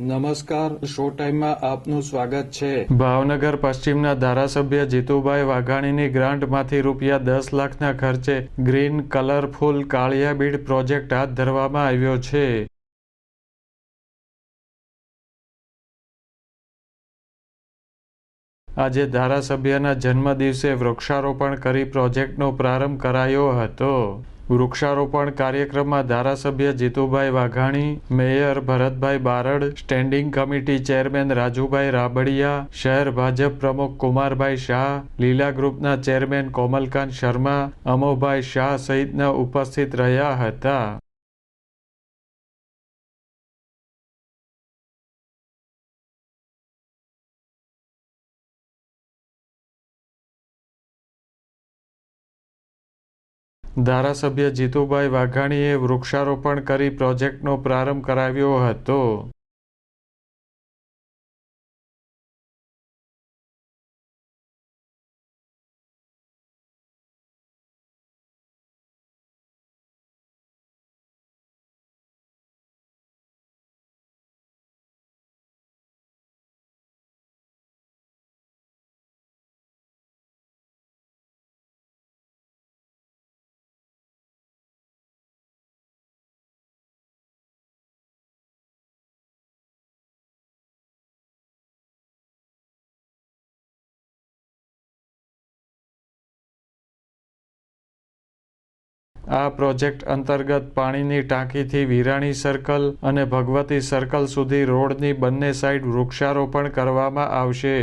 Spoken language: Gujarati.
નમસ્કાર, શો ટાઈમમાં આપનું સ્વાગત છે. ભાવનગર પશ્ચિમના ધારાસભ્ય જીતુભાઈ વાઘાણીની ગ્રાન્ટમાંથી રૂપિયા દસ લાખના ખર્ચે ગ્રીન, કલરફુલ કાળિયાબીડ પ્રોજેક્ટ હાથ ધરવામાં આવ્યો છે. આજે ધારાસભ્યના જન્મદિવસે વૃક્ષારોપણ કરી પ્રોજેક્ટનો પ્રારંભ કરાયો હતો. વૃક્ષારોપણ કાર્યક્રમમાં ધારાસભ્ય Jitubhai Vaghani, mayor Bharatbhai Barad, standing committee chairman Rajubhai Rabadiya, શહેર ભાજપ પ્રમુખ કુમારભાઈ શાહ, લીલા ગ્રુપના ચેરમેન કોમલકાંત શર્મા, અમોભાઈ શાહ સહિતના ઉપસ્થિત રહ્યા હતા. ધારાસભ્ય જીતુભાઈ વાઘાણીએ વૃક્ષારોપણ કરી પ્રોજેક્ટનો પ્રારંભ કરાવ્યો હતો. આ પ્રોજેક્ટ અંતર્ગત પાણીની ટાંકીથી વિરાણી સર્કલ અને ભગવતી સર્કલ સુધી રોડની બંને સાઇડ વૃક્ષારોપણ કરવામાં આવશે.